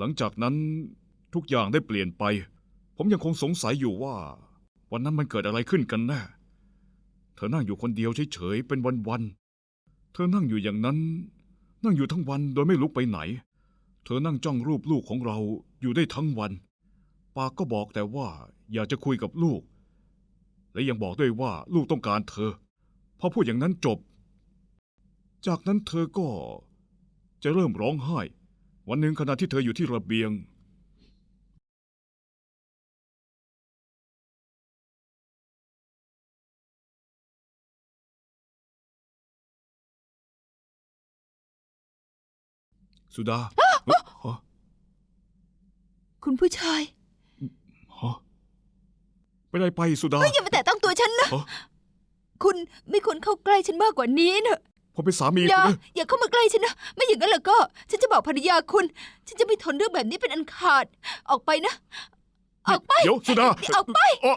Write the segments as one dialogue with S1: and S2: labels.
S1: หลังจากนั้นทุกอย่างได้เปลี่ยนไป ผมยังคงสงสัยอยู่ว่า วันนั้นมันเกิดอะไรขึ้นกันแน่ เธอนั่งอยู่คนเดียวเฉยๆเป็นวันๆ เธอนั่งอยู่อย่างนั้น นั่งอยู่ทั้งวันโดยไม่ลุกไปไหน เธอนั่งจ้องรูปลูกของเราอยู่ได้ทั้งวัน ปากก็บอกแต่ว่าอยากจะคุยกับลูก และยังบอกด้วยว่าลูกต้องการเธอ พอพูดอย่างนั้นจบ จากนั้นเธอก็จะเริ่มร้องไห้ วันหนึ่งขณะที่เธออยู่ที่ระเบียง สุดาฮะ
S2: คุณผู้ชาย
S1: ฮะไปไหนไปสุดา
S2: อย่ามาแตะต้องตัวฉันนะ
S1: ฮะ
S2: คุณไม่ควรเข้าใกล้ฉันมากกว่านี้นะ
S1: ผมเป็นสามี
S2: อย่า
S1: คุณนะ
S2: อย่าเข้ามาใกล้ฉันนะ ไม่อย่างนั้นแล้วก็ ฉันจะบอกภรรยาคุณ ฉันจะไม่ทนเรื่องแบบนี้เป็นอันขาด ออกไปนะ ออกไป
S1: เดี๋ยวสุดา
S2: ออกไป
S1: อ๋อ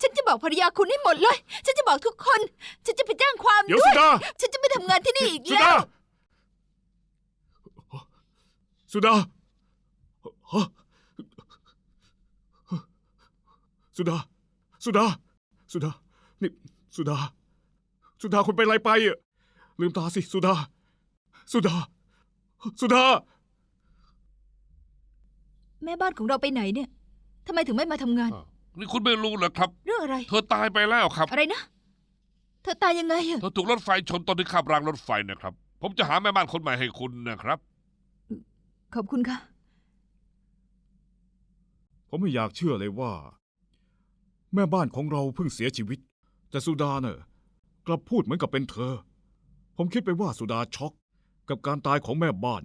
S2: ฉันจะบอกภรรยาคุณให้หมดเลย ฉันจะบอกทุกคน ฉันจะไปแจ้งความ
S1: เดี๋ยว
S2: ด้ว
S1: สุ
S2: ย
S1: ดา
S2: ฉันจะไม่ทำงานที่นี่อีก
S1: สุ
S2: แล้
S1: ดาว สุดาฮะสุดา สุดา สุดา นี่ สุดา สุดาคุณเป็นอะไรไปอะ ลืมตาสิ สุดา สุดา สุดา
S2: แม่บ้านของเราไปไหนเนี่ยทำไมถึงไม่มาทำงาน
S3: อ้าวนี่คุณไม่รู้เหรอครับ
S2: เรื่องอะไร
S3: เธอตายไปแล้วครับ
S2: อะไรนะ เธอตายยังไงอะ
S3: เธอถูกรถไฟชนตอนที่ขับรางรถไฟนะครับ ผมจะหาแม่บ้านคนใหม่ให้คุณนะครับ
S2: ขอบคุณค่ะ
S1: ผมไม่อยากเชื่อเลยว่า แม่บ้านของเราเพิ่งเสียชีวิต แต่สุดาเน่ะกลับพูดเหมือนกับเป็นเธอ ผมคิดไปว่าสุดาช็อกกับการตายของแม่บ้าน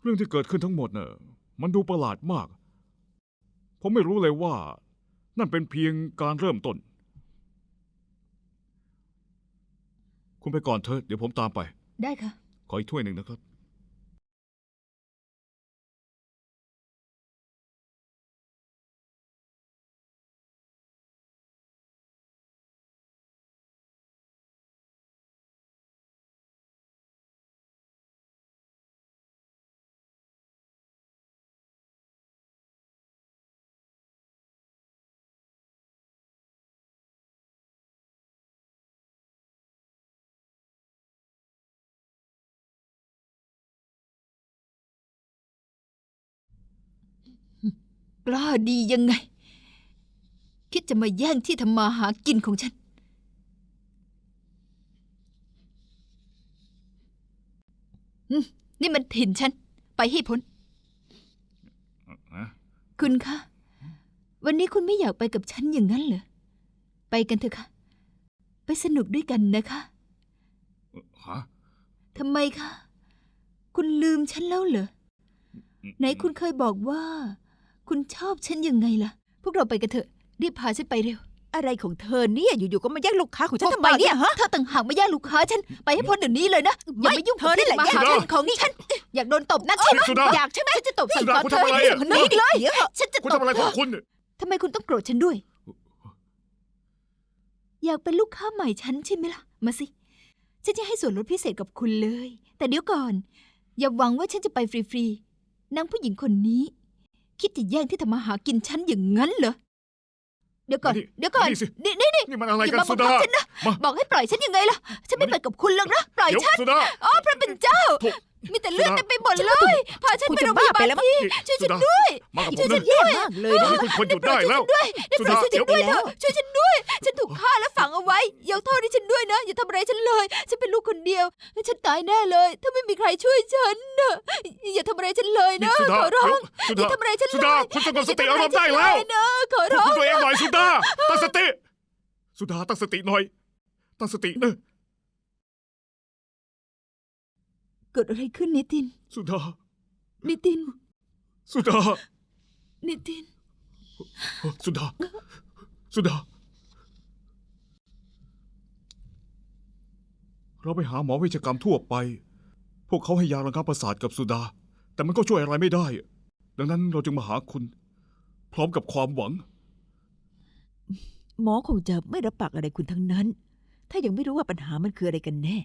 S1: เรื่องที่เกิดขึ้นทั้งหมดเน่ะมันดูประหลาดมาก ผมไม่รู้เลยว่า นั่นเป็นเพียงการเริ่มต้น คุณไปก่อนเถอะเดี๋ยวผมตามไป
S2: ได้ค่ะ
S1: ขออีกถ้วยหนึ่งนะครับ
S2: กล้าดียังไง คิดจะมาแย่งที่ทำมาหากินของฉันอืมนี่มันถิ่นฉัน ไปให้พ้น คุณคะ วันนี้คุณไม่อยากไปกับฉันอย่างนั้นเหรอ ไปกันเถอะค่ะไปสนุกด้วยกันนะคะ
S1: ฮะ
S2: ทำไมคะ คุณลืมฉันแล้วเหรอ ไหนคุณเคยบอกว่า คุณชอบฉันยังไงล่ะ พวกเราไปกันเถอะ รีบพาฉันไปเร็ว
S4: อะไรของเธอเนี่ยอยู่ๆก็มาแย่งลูกค้าของฉันทำไมเนี่ยฮะ
S2: เธอต่างหากมาแย่งลูกค้าฉัน ไปให้พ้นเดี๋ยวนี้เลยนะ อย่า
S4: ไม่
S2: มายุ่ง
S4: เธอนี่แหละ
S2: กับที่มาหา
S1: แย่ง
S2: กินของฉัน อยากโดนตบนะใช่ไหม
S1: สุดา
S2: อยากใช่ไหมฉันจะตบใส่
S1: สุดา
S2: คอ
S1: คุณ
S2: เธอ
S1: ทำอะไร
S2: ให้
S1: อะ
S2: คนนี้เลย
S4: เดี๋ยว
S2: ฉันจะ
S1: คุณ
S2: ตบ
S1: ทำอะไรของคุณ
S2: ทำไมคุณต้องโกรธฉันด้วย อยากเป็นลูกค้าใหม่ฉันใช่ไหมล่ะ มาสิ ฉันจะให้ส่วนลดพิเศษกับคุณเลย แต่เดี๋ยวก่อน อย่าหวังว่าฉันจะไปฟรีๆนางผู้หญิงคนนี้ คิดจะแย่งที่ทำมาหากินฉันอย่างนั้นเหรอ เดี๋ยวก่อน
S1: มานี่
S2: เดี๋ยวก่อน
S1: มานี่สิ
S2: นี่นี่นี่
S1: นี่มันอะไร
S2: อย่า
S1: กัน
S2: มา
S1: สุ
S2: บัง
S1: ดา
S2: คับฉันนะ
S1: มา
S2: บอกให้ปล่อยฉันยังไงล่ะ ฉันไม่
S1: มานี่
S2: ไปกับคุณหรอกนะ ปล่อย
S1: เดี๋ยว
S2: ฉัน
S1: สุดา
S2: อ๋อ พระเป็นเจ้า
S1: โถ่
S2: มีแต่เลือด
S1: สุดา
S2: เต็มไปหมดเลย พาฉัน
S4: คุณ
S2: ไป
S4: จะ
S2: โรงพยา
S4: บ้า
S2: บา
S4: ไป
S2: ล
S4: แล้วมั้ง
S2: ทีช่วยฉันด้วย
S1: มากับผ
S2: ช่วย
S1: ม
S2: ฉั
S1: นะ
S2: นด้วย
S4: มากเลยนะ
S1: นี่คุณควรหยุดได้แล้ว
S2: ด้วยได้โปรด
S1: สุดา
S2: ช่วยฉันด้วย
S4: เดี๋
S2: เถ
S4: ยว
S2: อะช่วยฉันด้วย ฉันถูกฆ่าและฝังเอาไว้ยกโทษให้ฉันด้วยนะ อย่าทำอะไรฉันเลย ฉันเป็นลูกคนเดียวฉันตายแน่เลย ถ้าไม่มีใครช่วยฉันนะอย่าทำอะไรฉันเลย
S1: นี่
S2: นะ
S1: สุดา
S2: ขอร้อง
S1: สุ
S2: อย่า
S1: ดา
S2: ทำอะไรฉัน
S1: สุ
S2: เล
S1: ดายคุณสงบสติอารมณ์ได้แล้ว
S2: อย่าทำอะไรฉันเลยนะขอ
S1: ควบ
S2: ร้อ
S1: คุ
S2: ง
S1: มตัวเองหน่อยสุดาตั้งสติ สุดาตั้งสติหน่อย ตั้งสติเนอะ
S2: เกิดอะไรขึ้นนิติน
S1: สุดา
S2: นิติน
S1: สุดา
S2: นิติน
S1: สุดา สุดา เราไปหาหมอเวชกรรมทั่วไป พวกเขาให้ยาระงับประสาทกับสุดา แต่มันก็ช่วยอะไรไม่ได้ ดังนั้นเราจึงมาหาคุณ พร้อมกับความหวัง
S4: หมอคงจะไม่รับปากอะไรคุณทั้งนั้น ถ้ายังไม่รู้ว่าปัญหามันคืออะไรกันแน่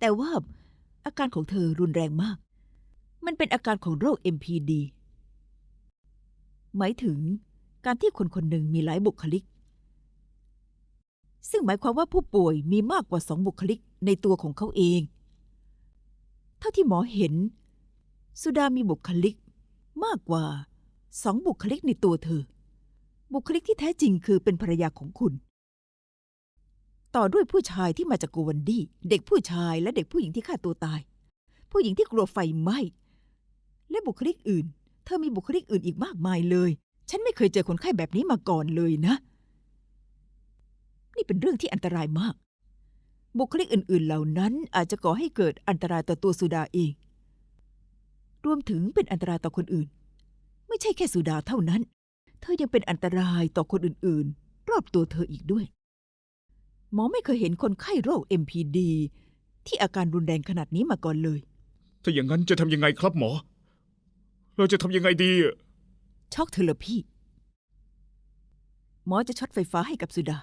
S4: แต่ว่า อาการของเธอรุนแรงมาก มันเป็นอาการของโรค MPD หมายถึงการที่คนคนหนึ่งมีหลายบุคลิก ซึ่งหมายความว่าผู้ป่วยมีมากกว่าสองบุคลิกในตัวของเขาเอง เท่าที่หมอเห็น สุดามีบุคลิกมากกว่าสองบุคลิกในตัวเธอ บุคลิกที่แท้จริงคือเป็นภรรยาของคุณ ต่อด้วยผู้ชายที่มาจากโกวันดี้เด็กผู้ชายและเด็กผู้หญิงที่ฆ่าตัวตาย ผู้หญิงที่กลัวไฟไหม้และบุคลิกอื่น เธอมีบุคลิกอื่นอีกมากมายเลย ฉันไม่เคยเจอคนไข้แบบนี้มาก่อนเลยนะ นี่เป็นเรื่องที่อันตรายมาก บุคลิกอื่น ๆ เหล่านั้นอาจจะก่อให้เกิดอันตรายต่อตัวสุดาเอง รวมถึงเป็นอันตรายต่อคนอื่น ไม่ใช่แค่สุดาเท่านั้น เธอยังเป็นอันตรายต่อคนอื่น ๆ รอบตัวเธออีกด้วย หมอไม่เคยเห็นคนไข้โรค MPD ที่อาการรุนแรงขนาดนี้มาก่อนเลย
S1: ถ้าอย่างนั้นจะทำยังไงครับหมอ เราจะทำยังไงดีอะ
S4: ช็อกเทอราพีหมอจะช็อตไฟฟ้าให้กับสุดา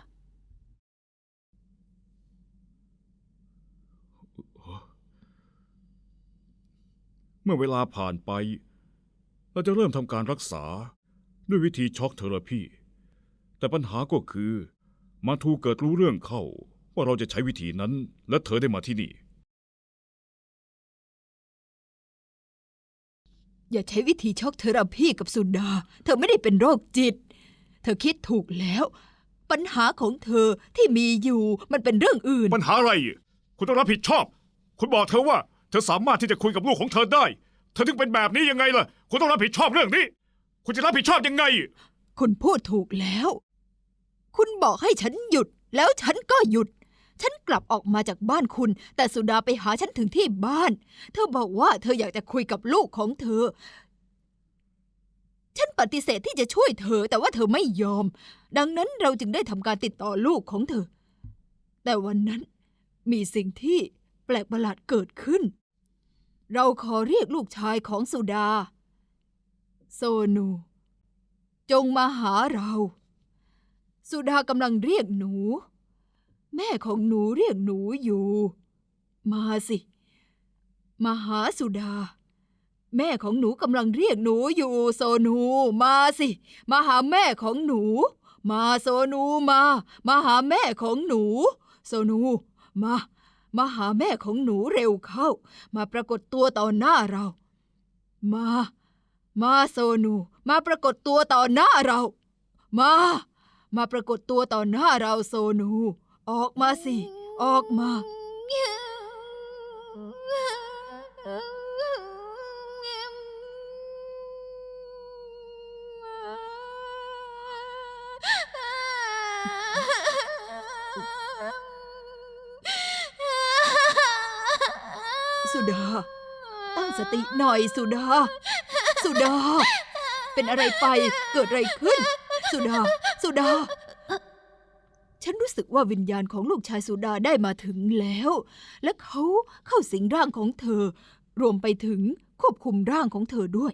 S1: เมื่อเวลาผ่านไป เราจะเริ่มทำการรักษาด้วยวิธีช็อกเทอราพีแต่ปัญหาก็คือ มาทูเกิดรู้เรื่องเข้า ว่าเราจะใช้วิธีนั้น และเธอได้มาที่นี่
S2: อย่าใช้วิธีช็อกเทอราพีกับสุดา เธอไม่ได้เป็นโรคจิต เธอคิดถูกแล้ว ปัญหาของเธอที่มีอยู่มันเป็นเรื่องอื่น
S1: ปัญหาอะไร คุณต้องรับผิดชอบ คุณบอกเธอว่า เธอสามารถที่จะคุยกับลูกของเธอได้ เธอถึงเป็นแบบนี้ยังไงล่ะ คุณต้องรับผิดชอบเรื่องนี้ คุณจะรับผิดชอบยังไง
S2: คุณพูดถูกแล้ว คุณบอกให้ฉันหยุด แล้วฉันก็หยุด ฉันกลับออกมาจากบ้านคุณ แต่สุดาไปหาฉันถึงที่บ้าน เธอบอกว่าเธออยากจะคุยกับลูกของเธอ ฉันปฏิเสธที่จะช่วยเธอ แต่ว่าเธอไม่ยอม ดังนั้นเราจึงได้ทำการติดต่อลูกของเธอ แต่วันนั้นมีสิ่งที่แปลกประหลาดเกิดขึ้น เราขอเรียกลูกชายของสุดา โซนู จงมาหาเรา สุดากำลังเรียกหนู แม่ของหนูเรียกหนูอยู่ มาสิ มาหาสุดา แม่ของหนูกำลังเรียกหนูอยู่โซนู มาสิ มาหาแม่ของหนู มาโซนูมา มาหาแม่ของหนู โซนู มา มาหาแม่ของหนูเร็วเข้า มาปรากฏตัวต่อหน้าเรา มา มาโซนู มาปรากฏตัวต่อหน้าเรา มา มาปรากฏตัวต่อหน้าเราโซนู ออกมาสิ ออกมา สุดา ตั้งสติหน่อยสุดา สุดา เป็นอะไรไปเกิดอะไรขึ้น สุดา สุดา ฉันรู้สึกว่าวิญญาณของลูกชายสุดาได้มาถึงแล้ว และเขาเข้าสิงร่างของเธอ รวมไปถึงควบคุมร่างของเธอด้วย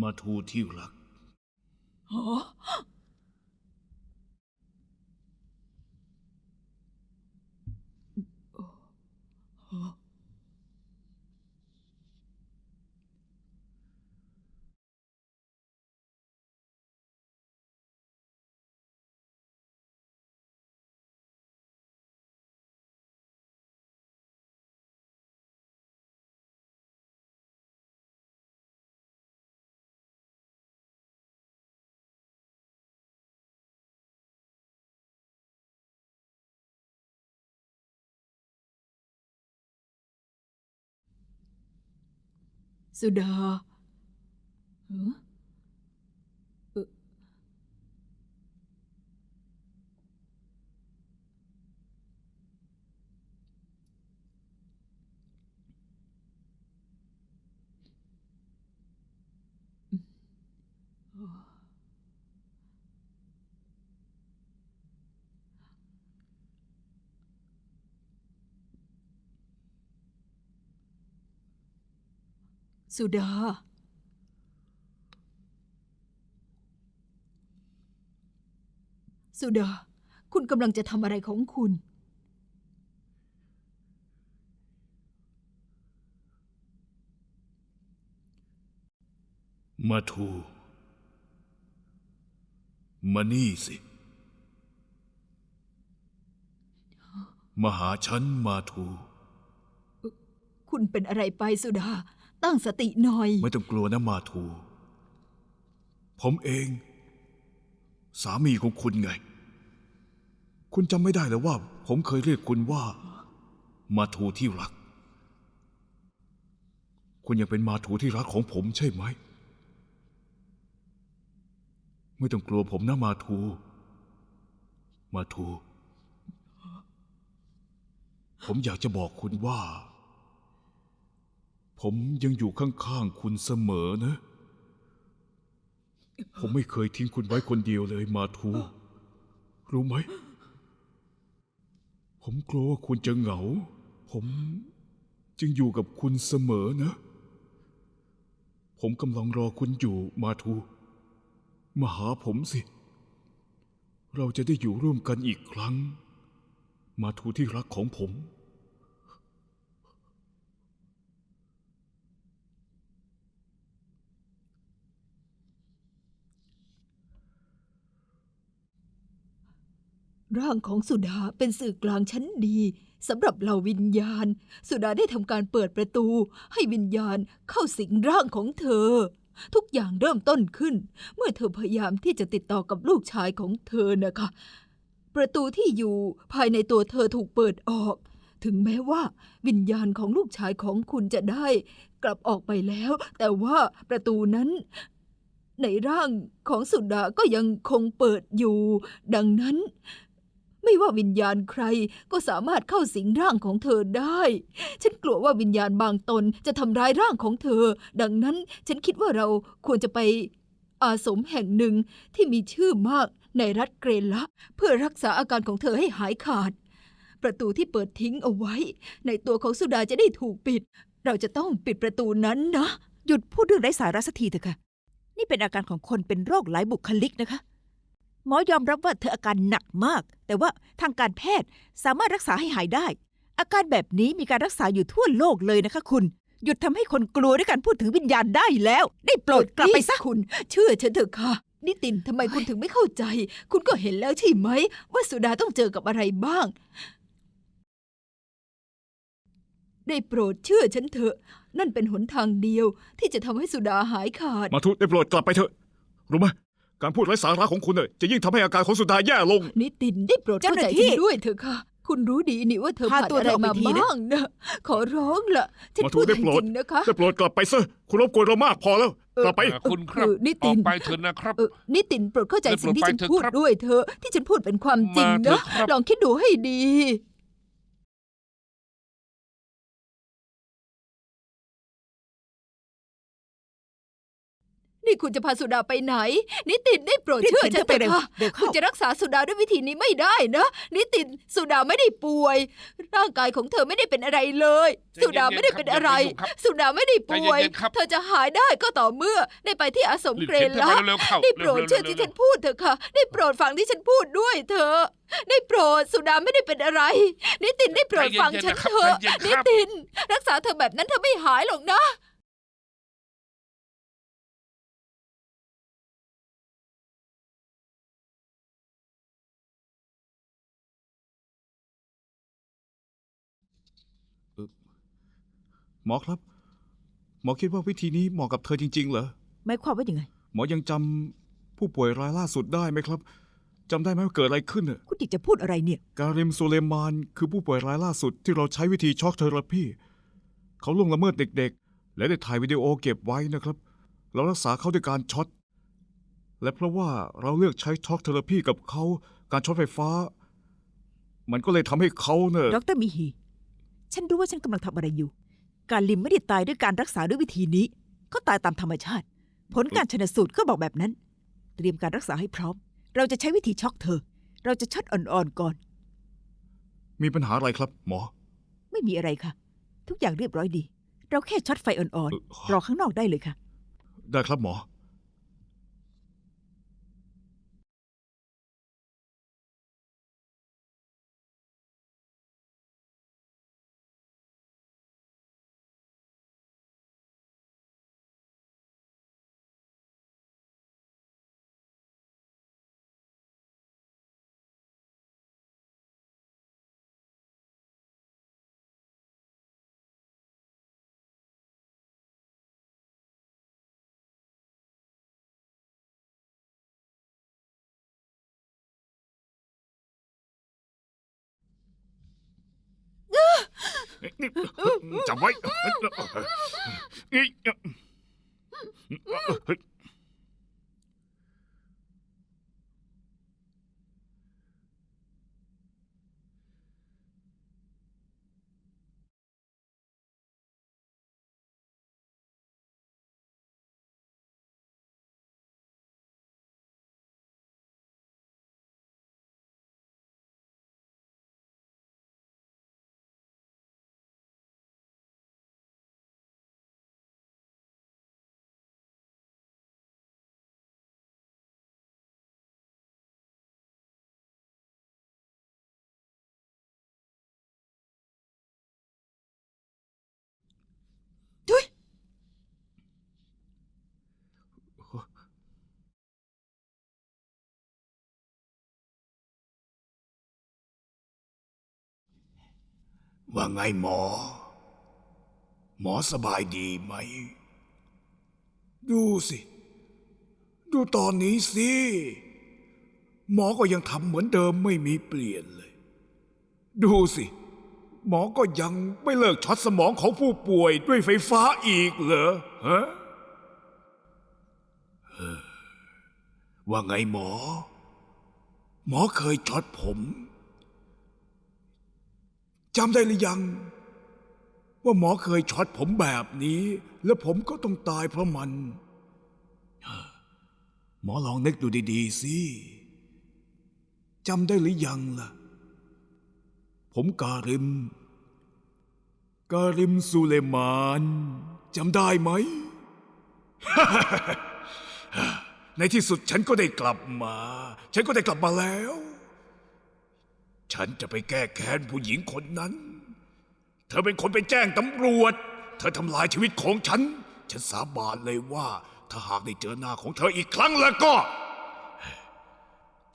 S1: มาทูที่รัก
S2: สุดาฮ สุดา สุดา คุณกำลังจะทำอะไรของคุณ
S1: มาทูมานี่สิ มาหาฉันมาทู
S2: คุณเป็นอะไรไปสุดา ตั้งสติหน่อย
S1: ไม่ต้องกลัวนะมาทู ผมเอง สามีของคุณไง คุณจำไม่ได้แล้วว่า ผมเคยเรียกคุณว่า มาทูที่รัก คุณยังเป็นมาทูที่รักของผมใช่ไหม ไม่ต้องกลัวผมนะมาทู มาทู ผมอยากจะบอกคุณว่า ผมยังอยู่ข้างๆคุณเสมอนะ ผมไม่เคยทิ้งคุณไว้คนเดียวเลยมาทู รู้ไหม ผมกลัวว่าคุณจะเหงา ผมจึงอยู่กับคุณเสมอนะ ผมกำลังรอคุณอยู่มาทู มาหาผมสิ เราจะได้อยู่ร่วมกันอีกครั้ง มาทูที่รักของผม
S2: ร่างของสุดาเป็นสื่อกลางชั้นดีสำหรับเหล่าวิญญาณ สุดาได้ทำการเปิดประตู ให้วิญญาณเข้าสิงร่างของเธอ ทุกอย่างเริ่มต้นขึ้น เมื่อเธอพยายามที่จะติดต่อกับลูกชายของเธอนะคะ ประตูที่อยู่ภายในตัวเธอถูกเปิดออก ถึงแม้ว่าวิญญาณของลูกชายของคุณจะได้ กลับออกไปแล้ว แต่ว่าประตูนั้นในร่างของสุดาก็ยังคงเปิดอยู่ ดังนั้น ไม่ว่าวิญญาณใครก็สามารถเข้าสิงร่างของเธอได้ ฉันกลัวว่าวิญญาณบางตนจะทำร้ายร่างของเธอ ดังนั้นฉันคิดว่าเราควรจะไปอาสมแห่งหนึ่งที่มีชื่อมากในรัฐเกรนละ เพื่อรักษาอาการของเธอให้หายขาด ประตูที่เปิดทิ้งเอาไว้ ในตัวของสุดาจะได้ถูกปิด เราจะต้องปิดประตูนั้นนะ
S4: หยุดพูดเรื่องไร้สาระสักทีเถอะค่ะ นี่เป็นอาการของคนเป็นโรคหลายบุคลิกนะคะ หมอยอมรับว่าเธออาการหนักมาก แต่ว่าทางการแพทย์สามารถรักษาให้หายได้ อาการแบบนี้มีการรักษาอยู่ทั่วโลกเลยนะคะคุณ หยุดทำให้คนกลัวด้วยการพูดถึงวิญญาณได้แล้ว ได้โปรดกลับไปซะ
S2: คุณ เชื่อฉันเถอะค่ะ นิตินทำไมคุณถึงไม่เข้าใจ คุณก็เห็นแล้วใช่ไหม ว่าสุดาต้องเจอกับอะไรบ้าง ได้โปรดเชื่อฉันเถอะ นั่นเป็นหนทางเดียวที่จะทำให้สุดาหายขาด
S1: มาทุได้โปรดกลับไปเถอะ รู้ไหม การพูดไร้สาระของคุณเน่ยจะยิ่งทำให้อาการของสุดาแย่ลง
S2: นิตินได้โปรด
S4: เจ้า
S2: เข้า
S4: ห
S2: ใจ
S4: น้าที่
S2: ฉันด้วยเถอะค่ะ คุณรู้ดีนี่ว่าเธอ
S4: พา
S2: ผ่าน
S4: ตัว
S2: อะไร
S4: เธอออกไป
S2: มา
S4: ทีนะ
S2: บ้างนะ ขอร้องล่ะฉัน
S1: มาทู
S2: พูด
S1: ได้
S2: จ
S1: โปรด
S2: ริงๆนะคะ
S1: ได้โปรดกลับไปซะคุณรบกวนเรามากพอแล้ว กลับไป
S3: เอ่อคุณครับ
S2: คือนิ
S3: อ
S2: ติ
S3: อก
S2: น
S3: ไปเถอะนะครับ
S2: เออนิตินโปรดเข้าใจ
S3: ได้โปรด
S2: สิ่งที่ฉัน
S3: ไปเถอะ
S2: พูด
S3: ครับ
S2: ด้วยเธอะที่ฉันพูดเป็นความจริง
S3: มาเถ
S2: นะ
S3: อะครับ
S2: ลองคิดดูให้ดี นี่คุณจะพาสุดาไปไหน นิตินได้โปรด
S4: รีบ
S2: เชื่อ
S4: เข็น
S2: ฉั
S4: เธ
S2: น
S4: อไป
S2: เถ
S4: เร็ว
S2: อะค่ะ
S4: เดี๋ยว
S2: คุณ
S4: เข้า
S2: จะรักษาสุดาด้วยวิธีนี้ไม่ได้นะ นิตินสุดาไม่ได้ป่วย ร่างกายของเธอไม่ได้เป็นอะไรเลย
S3: ใจเย็นๆ
S2: สุดาไม่ได้เป็นอะไร
S3: ครับอย่าไปยุ่งครับ
S2: สุดาไม่ได้ป่วย
S3: ใจเย็นๆครับ
S2: เธอจะหายได้ก็ต่อเมื่อได้ไปที่อาสม
S3: รีบ
S2: เกร
S3: เข็
S2: น
S3: นเธอ
S2: ละ
S3: ไปเร็วๆเข้า
S2: ได้โปรด
S3: ร็วๆ
S2: เชื่อที่
S3: ร็วๆ
S2: ฉันพูดเถอะค่ะ ได้โปรดฟังที่ฉันพูดด้วยเถอะได้โปรดสุดาไม่ได้เป็นอะไร นิตินได้โปรดฟังฉันเถอะ
S3: ใจเย็นๆ
S2: นิ
S3: นะครับ
S2: ติน รักษาเธอแบบนั้นเธอไม่หายหรอกนะ
S1: หมอครับ หมอคิดว่าวิธีนี้เหมาะกับเธอจริง ๆ เหรอ
S4: หมายความว่ายังไง
S1: หมอยังจำผู้ป่วยรายล่าสุดได้ไหมครับจำได้ไหมว่าเกิดอะไรขึ้นน่ะ
S4: คุณติจะพูดอะไรเนี่ย
S1: การิมโซเลมานคือผู้ป่วยรายล่าสุดที่เราใช้วิธีช็อกเทอราพีเขาล่วงละเมิดเด็กๆ และได้ถ่ายวิดีโอเก็บไว้นะครับ เรารักษาเขาด้วยการช็อต และเพราะว่าเราเลือกใช้ช็อกเทอราพีกับเขาการช็อตไฟฟ้า มันก็เลยทำให้เขาเนอะ
S4: ดรมิฮี ฉันรู้ว่าฉันกำลังทำอะไรอยู่ การลิมไม่ได้ตายด้วยการรักษาด้วยวิธีนี้ เขาตายตามธรรมชาติ ผลการชนสูตรก็บอกแบบนั้น เตรียมการรักษาให้พร้อม เราจะใช้วิธีช็อกเธอ เราจะช็อตอ่อนๆก่อน
S1: มีปัญหาอะไรครับ หมอ
S4: ไม่มีอะไรค่ะ ทุกอย่างเรียบร้อยดี เราแค่ช็อตไฟอ่อน
S1: เอ่อ
S4: ๆรอข้างนอกได้เลยค่ะ
S1: ได้ครับหมอ จำไว้
S5: ว่าไงหมอ หมอสบายดีไหม ดูสิ ดูตอนนี้สิ หมอก็ยังทำเหมือนเดิมไม่มีเปลี่ยนเลย ดูสิ หมอก็ยังไม่เลิกช็อตสมองของผู้ป่วยด้วยไฟฟ้าอีกเหรอฮะเออว่าไงหมอ หมอเคยช็อตผม จำได้หรือยัง ว่าหมอเคยช็อตผมแบบนี้ แล้วผมก็ต้องตายเพราะมัน หมอลองนึกดูดีๆสิจำได้หรือยังล่ะ ผมการิม การิมสุเลมานจำได้ไหม ในที่สุดฉันก็ได้กลับมา ฉันก็ได้กลับมาแล้ว ฉันจะไปแก้แค้นผู้หญิงคนนั้น เธอเป็นคนไปแจ้งตำรวจ เธอทำลายชีวิตของฉัน ฉันสาบานเลยว่า ถ้าหากได้เจอหน้าของเธออีกครั้งแล้วก็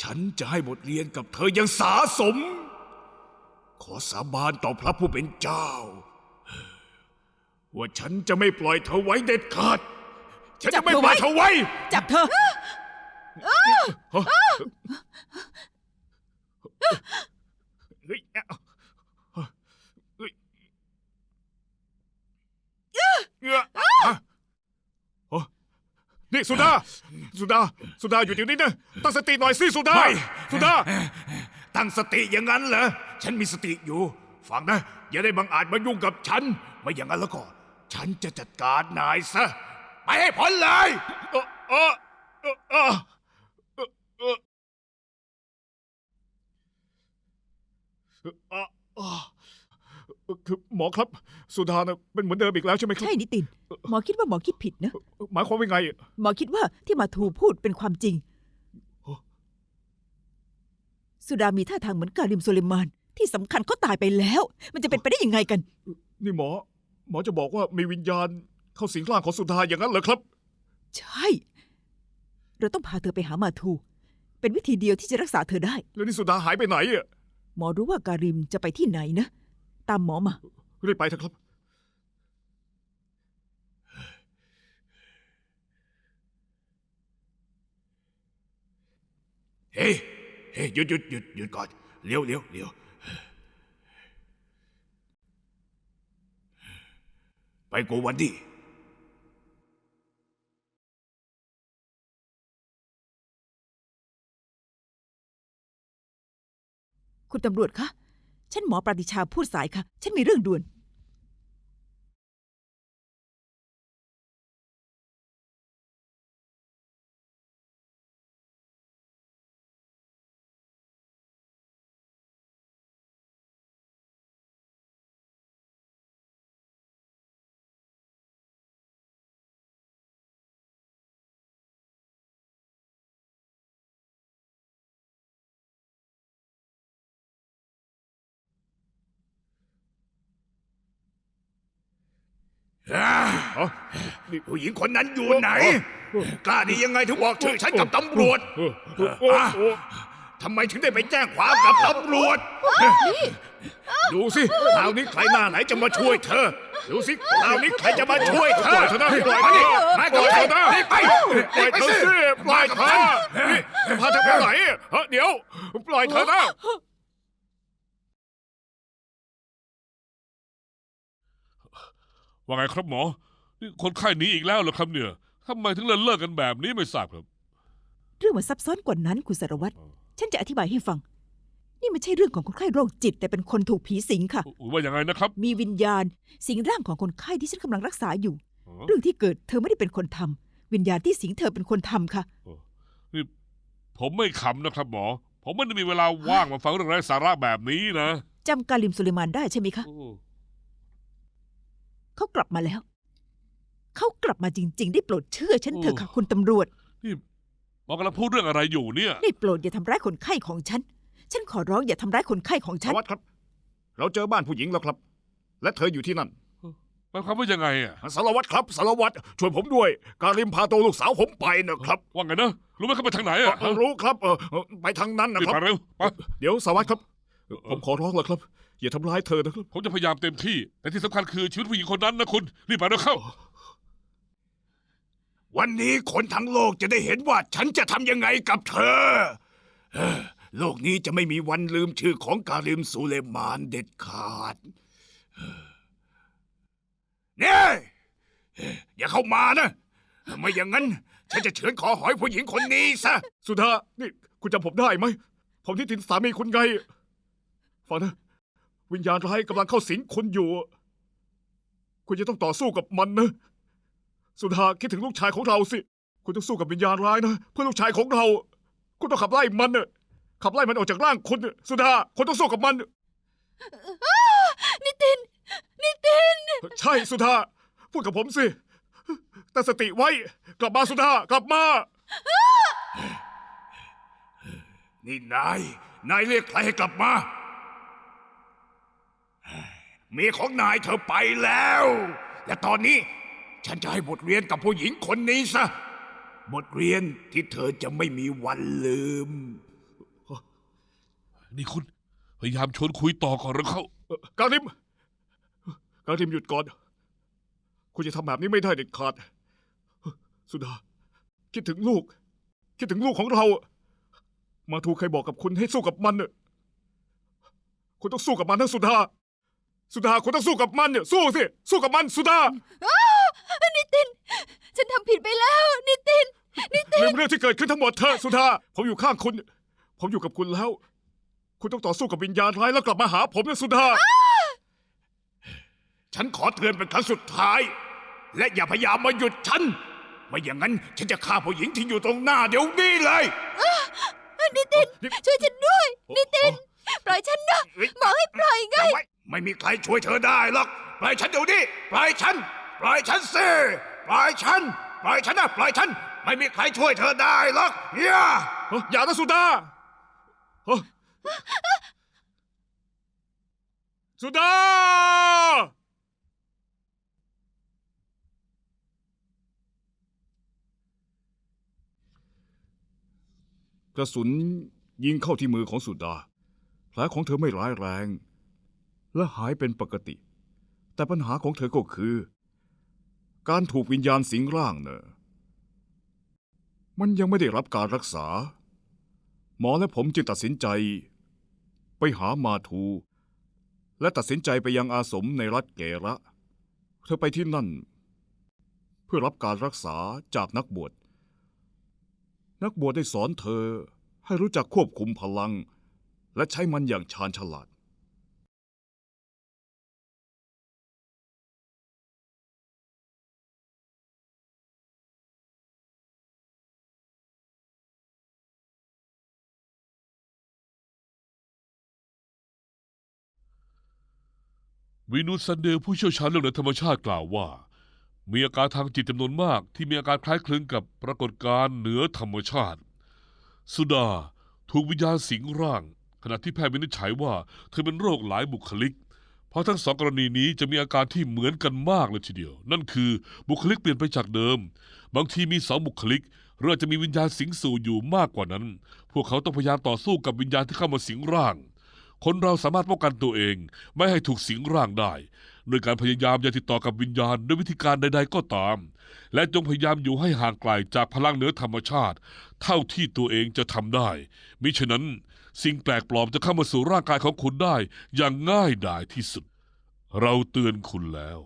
S5: ฉันจะให้บทเรียนกับเธออย่างสาสม ขอสาบานต่อพระผู้เป็นเจ้า ว่าฉันจะไม่ปล่อยเธอไว้เด็ดขาด ฉันจะไม่ปล่อยเธอไว้
S4: จับเธอ
S1: เฮ้ยเอ้าเฮ้ยเอ้อฮะโอ้นี่สุดา สุดา สุดาอยู่เดี๋ยวนี้นะตั้งสติหน่อยสิสุดา
S5: ไม่
S1: สุดา
S5: ตั้งสติอย่างนั้นเหรอ ฉันมีสติอยู่ ฟังนะ อย่าได้บังอาจมายุ่งกับฉัน ไม่อย่างนั้นแล้วก็ ฉันจะจัดการนายซะ ไปให้พ้นเลย
S1: ออเออเออเออเออเออเออเออคือหมอครับ สุดานะเป็นเหมือนเดิมอีกแล้วใช่ไหมครับ
S4: ใช่นิติน หมอคิดว่าหมอคิดผิดนะ
S1: หมายความว่าไง
S4: หมอคิดว่าที่มาทูพูดเป็นความจริง
S1: โอ้
S4: สุดามีท่าทางเหมือนกาลิมโซเลมาน ที่สำคัญเขาตายไปแล้ว มันจะเป็นไปได้ยังไงกัน
S1: นี่หมอ หมอจะบอกว่ามีวิญญาณเข้าสิงร่างของสุดาอย่างนั้นเหรอครับ
S4: ใช่ เราต้องพาเธอไปหามาทู เป็นวิธีเดียวที่จะรักษาเธอได้
S1: แล้วนี่สุดาหายไปไหนอะ
S4: หมอรู้ว่าการิมจะไปที่ไหนนะ ตามหมอมา
S1: รีบไปเถอะครับ
S5: เฮ้ยเฮ้ยหยุดหยุดหยุดหยุดก่อนเลี้ยวเลี้ยวเลี้ยวไปโกวันดี
S4: คุณตำรวจคะ ฉันหมอปฏิชาพูดสายค่ะ ฉันมีเรื่องด่วน
S5: ผู้หญิงคนนั้นอยู่ไหน กล้าดียังไงถึงบอกชื่อฉันกับตำรวจอะทำไมถึงได้ไปแจ้งความกับตำรวจ ดูสิคราวนี้ใครหน้าไหนจะมาช่วยเธอ ดูสิคราวนี้ใครจะมาช่วยเธอ
S1: ปล่อยเธอนะปล่อย
S5: มา
S1: เธ
S5: ดิ
S1: อ
S5: มา
S1: ปล่อยเธอนะ
S5: รีบไป
S1: ปล่อยเธอสิปล่อยเธอนี่จะพาเธอไปไหนฮะเดี๋ยว ปล่อยเธอนะ
S3: ว่าไงครับหมอ นี่คนไข้หนีอีกแล้วเหรอครับเนี่ยทำไมถึงเลิกเลิกกันแบบนี้ไม่ทราบครับ
S4: เรื่องมันซับซ้อนกว่านั้นคุณสารวัตร ฉันจะอธิบายให้ฟัง นี่ไม่ใช่เรื่องของคนไข้โรคจิต แต่เป็นคนถูกผีสิงค่ะ
S3: อุ๊ยว่ายังไงนะครับ
S4: มีวิญญาณ สิงร่างของคนไข้ที่ฉันกำลังรักษาอยู่
S3: อ๋อ
S4: เรื่องที่เกิดเธอไม่ได้เป็นคนทำวิญญาณที่สิงเธอเป็นคนทำค่ะ
S3: นี่ผมไม่ขำนะครับหมอ ผมไม่ได้มีเวลาว่างมาฟังเรื่องไร้สาระแบบนี้นะ
S4: จำกาลิมสุเลมานได้ใช่ไหมคะ
S3: โอ้
S4: เขากลับมาแล้ว เขากลับมาจริง ๆ ได้โปรดเชื่อฉันเถอะค่ะคุณตำรวจ
S3: นี่หมอกำลังพูดเรื่องอะไรอยู่เนี่ย
S4: ได้โปรดอย่าทำร้ายคนไข้ของฉัน ฉันขอร้องอย่าทำร้ายคนไข้ของ
S1: สา
S4: ฉัน
S1: วัตรครับ เราเจอบ้านผู้หญิงแล้วครับ และเธออยู่ที่นั่น
S3: หมายความว่ายังไงอะ
S1: สารวัตรครับสารวัตรช่วยผมด้วย การิมพาตัวลูกสาวผมไปนะครับ
S3: ว่าไงนะ รู้ไหมเขาไปทางไหนอะ
S1: เออรู้ครับเออเออไปทางนั้นนะ
S3: รีบ
S1: ครับ
S3: ไปเร็วไป
S1: เดี๋ยวสารวัตรครับ
S3: เออ
S1: ผมขอร้องแล้วครับ อย่าทำร้ายเธอนะครับ
S3: ผมจะพยายามเต็มที่ แต่ที่สำคัญคือชีวิตผู้หญิงคนนั้นนะคุณ รีบไปเร็วเข้า
S5: วันนี้คนทั้งโลกจะได้เห็นว่าฉันจะทำยังไงกับเธอเอ้อโลกนี้จะไม่มีวันลืมชื่อของกาลิมซูเลมานเด็ดขาดเอ้อเนี่ยเอ้ออย่าเข้ามานะ ไม่อย่างนั้น ฉันจะเฉือนคอหอยผู้หญิงคนนี้ซะ
S1: สุดา นี่ คุณจำผมได้ไหม ผมที่ตินสามีคุณไง ฟังนะ วิญญาณร้ายกำลังเข้าสิงคุณอยู่ คุณจะต้องต่อสู้กับมันนะ สุดาคิดถึงลูกชายของเราสิ คุณต้องสู้กับวิญญาณร้ายนะ เพื่อลูกชายของเรา คุณต้องขับไล่มันน่ะขับไล่มันออกจากร่างคุณน่ะสุดาคุณต้องสู้กับมัน
S2: นิติน นิติน
S1: ใช่สุดาพูดกับผมสิตั้งสติไว้ กลับมาสุดากลับมา
S5: นี่นาย นายเรียกใครให้กลับมา เมียของนายเธอไปแล้ว และตอนนี้ฉันจะให้บทเรียนกับผู้หญิงคนนี้ซะ บทเรียนที่เธอจะไม่มีวันลืม
S3: นี่คุณ พยายามชวนคุยต่อก่อนเร็วเข้า
S1: เอ่อการิม การิมหยุดก่อน คุณจะทำแบบนี้ไม่ได้เด็ดขาด สุดา คิดถึงลูก คิดถึงลูกของเรา มาทูเคยบอกกับคุณให้สู้กับมันน่ะคุณต้องสู้กับมันนะสุดา สุดาคุณต้องสู้กับมันเนี่ยสู้สิสู้กับมันสุดา
S2: นิติน ฉันทำผิดไปแล้ว นิติน
S1: ลืมเรื่องที่เกิดขึ้นทั้งหมดเถอะสุดาผมอยู่ข้างคุณ ผมอยู่กับคุณแล้ว คุณต้องต่อสู้กับวิญญาณร้ายแล้วกลับมาหาผมนะสุดา
S5: ฉันขอเตือนเป็นครั้งสุดท้าย และอย่าพยายามมาหยุดฉัน ไม่อย่างนั้นฉันจะฆ่าผู้หญิงที่อยู่ตรงหน้าเดี๋ยวนี้เลย
S2: นิติน ช่วยฉันด้วย นิติน ปล่อยฉันนะบอกให้ปล่อยไง
S5: จำไว้ไม่มีใครช่วยเธอได้หรอก ปล่อยฉันเดี๋ยวนี้ ปล่อยฉัน ปล่อยฉันสิ ปล่อยฉัน ปล่อยฉันนะ ปล่อยฉัน ไม่มีใครช่วยเธอได้หรอกอย่า
S1: เฮ้ยอย่านะสุดาเฮ้ยสุดา กระสุนยิงเข้าที่มือของสุดา แผลของเธอไม่ร้ายแรง และหายเป็นปกติ แต่ปัญหาของเธอก็คือ การถูกวิญญาณสิงร่างเนอะมันยังไม่ได้รับการรักษา หมอและผมจึงตัดสินใจ ไปหามาทู และตัดสินใจไปยังอาสมในรัฐเกระ เธอไปที่นั่น เพื่อรับการรักษาจากนักบวช นักบวชได้สอนเธอให้รู้จักควบคุมพลัง และใช้มันอย่างชาญฉลาด
S3: วินุสันเดลผู้เชี่ยวชาญเรื่องเหนือธรรมชาติกล่าวว่า มีอาการทางจิตจำนวนมาก ที่มีอาการคล้ายคลึงกับปรากฏการณ์เหนือธรรมชาติ สุดาถูกวิญญาณสิงร่าง ขณะที่แพทย์วินิจฉัยว่าเธอเป็นโรคหลายบุคลิก เพราะทั้งสองกรณีนี้จะมีอาการที่เหมือนกันมากเลยทีเดียว นั่นคือบุคลิกเปลี่ยนไปจากเดิม บางทีมีสองบุคลิกหรืออาจจะมีวิญญาณสิงสู่อยู่มากกว่านั้น พวกเขาต้องพยายามต่อสู้กับวิญญาณที่เข้ามาสิงร่าง คนเราสามารถป้องกันตัวเอง ไม่ให้ถูกสิงร่างได้โดยการพยายามอย่าติดต่อกับวิญญาณด้วยวิธีการใด ๆ ก็ตาม และจงพยายามอยู่ให้ห่างไกลจากพลังเหนือธรรมชาติ เท่าที่ตัวเองจะทำได้ มิฉะนั้น สิ่งแปลกปลอมจะเข้ามาสู่ร่างกายของคุณได้ อย่างง่ายดายที่สุด เราเตือนคุณแล้ว